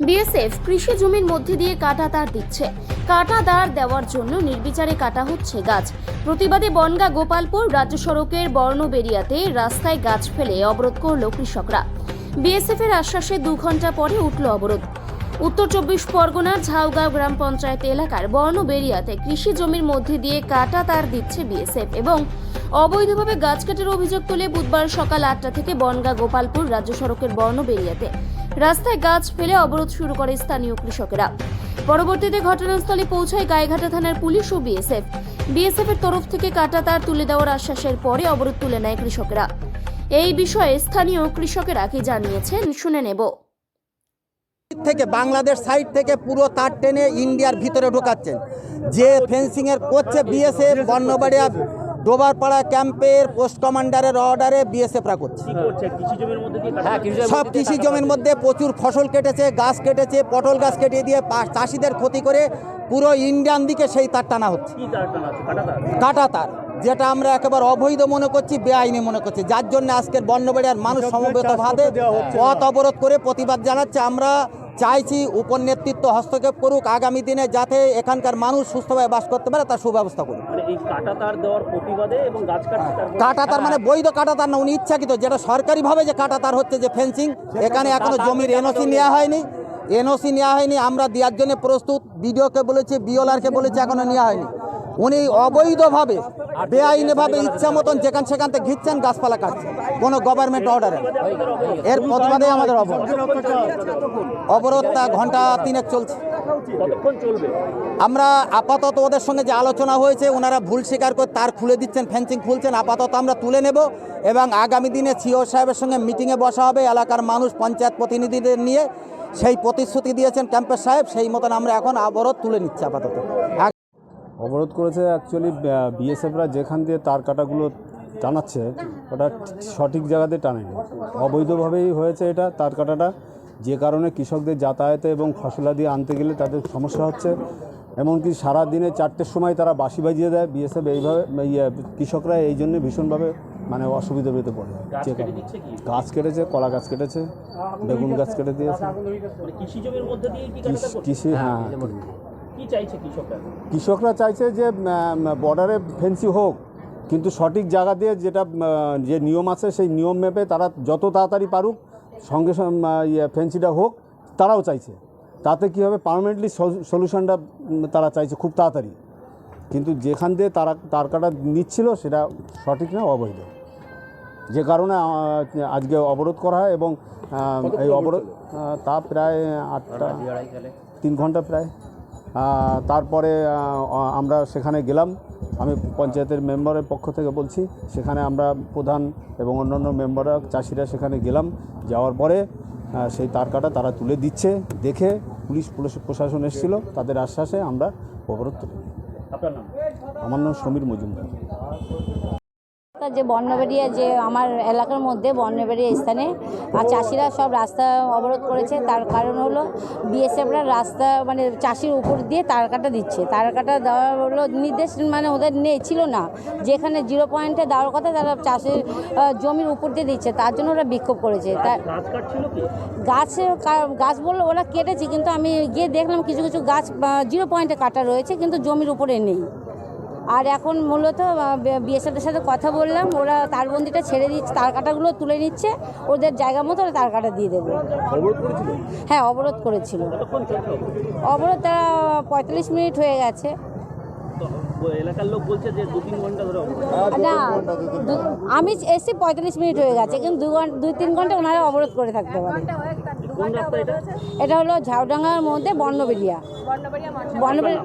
BSF কৃষি জমির মধ্যে দিয়ে কাটা তার দিচ্ছে। কাটা তার দেওয়ার জন্য নির্বিচারে কাটা হচ্ছে গাছ। প্রতিবাদে বনগা গোপালপুর রাজ্য সড়কের বর্ণ বর্ণবেরিয়াতে রাস্তায় গাছ ফেলে অবরোধ করল কৃষকরা। বিএসএফ এর আশ্বাসে দু ঘণ্টা পরে উঠল অবরোধ। উত্তর চব্বিশ পরগনার ঝাউগাঁও গ্রাম পঞ্চায়েত এলাকার বর্ণ বর্ণবেরিয়াতে কৃষি জমির মধ্যে দিয়ে কাটা তার দিচ্ছে বিএসএফ এবং অবৈধভাবে গাছ কাটার অভিযোগ তুলে বুধবার সকাল আটটা থেকে বনগা গোপালপুর রাজ্য সড়কের বর্ণ বর্ণবেরিয়াতে রাস্তায় গাছ ফেলে অবরোধ শুরু করে স্থানীয় কৃষকেরা। পরবর্তীতে ঘটনাস্থলে পৌঁছায় গায়েঘাটা থানার পুলিশ ও বিএসএফ। বিএসএফ এর তরফ থেকে কাটা তার তুলে দেওয়ার আশ্বাসের পরে অবরোধ তুলে নেয় কৃষকেরা। এই বিষয়ে স্থানীয় কৃষকেরা কি জানিয়েছেন শুনে নেব। থেকে বাংলাদেশ সাইড থেকে পুরো তার টেনে ইন্ডিয়ার ভিতরে ঢোকাচ্ছেন। যে ফেন্সিংয়ের করছে বিএসএফ, বর্ণবাড়িয়া ডোবারপাড়া ক্যাম্পের পোস্ট কমান্ডারের অর্ডারে বিএসএফরা করছে। সব কৃষি জমির মধ্যে প্রচুর ফসল কেটেছে গাছ কেটেছে পটল গাছ কেটে দিয়ে পা- চাষিদের ক্ষতি করে পুরো ইন্ডিয়ান দিকে সেই তার টানা হচ্ছে। কি তার কাটা তার? কাটা তার যেটা আমরা একেবারে অবৈধ মনে করছি বেআইনি মনে করছি। যার জন্য আজকের বন্যবাড়িয়ার মানুষ সমবেত ভাবে পথ অবরোধ করে প্রতিবাদ জানাচ্ছে। আমরা চাইছি উপর নেতৃত্ব হস্তক্ষেপ করুক আগামী দিনে যাতে এখানকার মানুষ সুস্থভাবে বাস করতে পারে তার সুব্যবস্থা করুক। মানে কাটা তার কাটা মানে বৈধ কাটা তার না উনি ইচ্ছাকৃত যেটা সরকারিভাবে যে কাটা তার হচ্ছে যে ফেন্সিং এখানে এখনও জমির এনওসি নেওয়া হয়নি এনওসি নেওয়া হয়নি আমরা দেওয়ার জন্য প্রস্তুত বিডিওকে বলেছি বিওলারকে বলেছি এখনও নেওয়া হয়নি। উনি অবৈধভাবে, বেআইনিভাবে ইচ্ছা মতন যেখান সেখান থেকে ঘিরছেন গাছপালা কাটছেন। কোনো গভর্নমেন্ট অর্ডারে এর প্রতিবাদে আমাদের অবরোধ। অবরোধটা ঘণ্টা তিনেক চলছে। আমরা আপাতত ওদের সঙ্গে যে আলোচনা হয়েছে, ওনারা ভুল স্বীকার করে তার খুলে দিচ্ছেন ফেন্সিং খুলছেন। আপাতত আমরা তুলে নেব এবং আগামী দিনে সিও সাহেবের সঙ্গে মিটিংয়ে বসা হবে। এলাকার মানুষ, পঞ্চায়েত প্রতিনিধিদের নিয়ে সেই প্রতিশ্রুতি দিয়েছেন ক্যাম্পের সাহেব। সেই মতন আমরা এখন অবরোধ তুলে নিচ্ছি আপাতত। অবরোধ করেছে অ্যাকচুয়ালি বিএসএফরা যেখান দিয়ে তার কাটাগুলো টানাচ্ছে ওটা সঠিক জায়গাতে টানেনি। অবৈধভাবেই হয়েছে এটা তার কাটাটা। যে কারণে কৃষকদের যাতায়াতে এবং ফসলাদি আনতে গেলে তাদের সমস্যা হচ্ছে। এমনকি সারা দিনে চারটের সময় তারা বাঁশি বাজিয়ে দেয় বিএসএফ এইভাবে ইয়ে, কৃষকরা এই জন্য ভীষণভাবে মানে অসুবিধা পেতে পড়ে। গাছ যে কারণে। গাছ কেটেছে কলা গাছ কেটেছে বেগুন গাছ কেটে দিয়েছে। কৃষি হ্যাঁ। কি চাইছে কৃষকরা? কৃষকরা চাইছে যে বর্ডারে ফেন্সি হোক কিন্তু সঠিক জায়গা দিয়ে যেটা যে নিয়ম আছে সেই নিয়ম মেপে তারা যত তাড়াতাড়ি পারুক সঙ্গে সঙ্গে ইয়ে ফেন্সিটা হোক তারাও চাইছে। তাতে কী হবে? পারমানেন্টলি সলিউশনটা তারা চাইছে খুব তাড়াতাড়ি। কিন্তু যেখান দিয়ে তারা তার কাটা নিচ্ছিল সেটা সঠিক না অবৈধ। যে কারণে আজকে অবরোধ করা হয় এবং এই অবরোধ তা প্রায় আটটা তিন ঘণ্টা প্রায়। তারপরে আমরা সেখানে গেলাম। আমি পঞ্চায়েতের মেম্বারের পক্ষ থেকে বলছি সেখানে আমরা প্রধান এবং অন্যান্য মেম্বাররা চাষিরা সেখানে গেলাম। যাওয়ার পরে সেই তার কাটা তারা তুলে দিচ্ছে। দেখে পুলিশ পুলিশ প্রশাসন এসেছিল। তাদের আশ্বাসে আমরা অবরোধ তুলি আপনার নাম? আমার নাম সমীর মজুমদার। তা যে বর্ণবাড়িয়া যে আমার এলাকার মধ্যে বর্ণবাড়িয়া স্থানে আর চাষিরা সব রাস্তা অবরোধ করেছে। তার কারণ হলো বিএসএফরা রাস্তা মানে চাষির উপর দিয়ে তার কাটা দিচ্ছে। তার কাটা দেওয়া হলো নির্দেশ মানে ওদের নেই ছিল না। যেখানে জিরো পয়েন্টে দেওয়ার কথা তারা চাষের জমির উপর দিয়ে দিচ্ছে। তার জন্য ওরা বিক্ষোভ করেছে। তার গাছ গাছ বলল ওরা কেটেছে কিন্তু আমি গিয়ে দেখলাম কিছু কিছু গাছ জিরো পয়েন্টে কাটা রয়েছে কিন্তু জমির উপরে নেই। আর এখন মূলত বিএসএফের সাথে কথা বললাম ওরা তারবন্দিটা ছেড়ে দিচ্ছে তার কাটাগুলো তুলে নিচ্ছে ওদের জায়গা মতো ওরা তার কাটা দিয়ে দেবে। হ্যাঁ অবরোধ করেছিল। অবরোধ? তারা পঁয়তাল্লিশ মিনিট হয়ে গেছে। এলাকার লোক বলছে যে দু তিন ঘণ্টা ধরে না দু- আমি এসে পঁয়তাল্লিশ মিনিট হয়ে গেছে কিন্তু দু ঘণ্টা দুই তিন ঘণ্টা ওনারা অবরোধ করে থাকতে পারে। এটা? এটা হলো ঝাউডাঙ্গার মধ্যে বর্ণবেরিয়া বর্ণবেরিয়া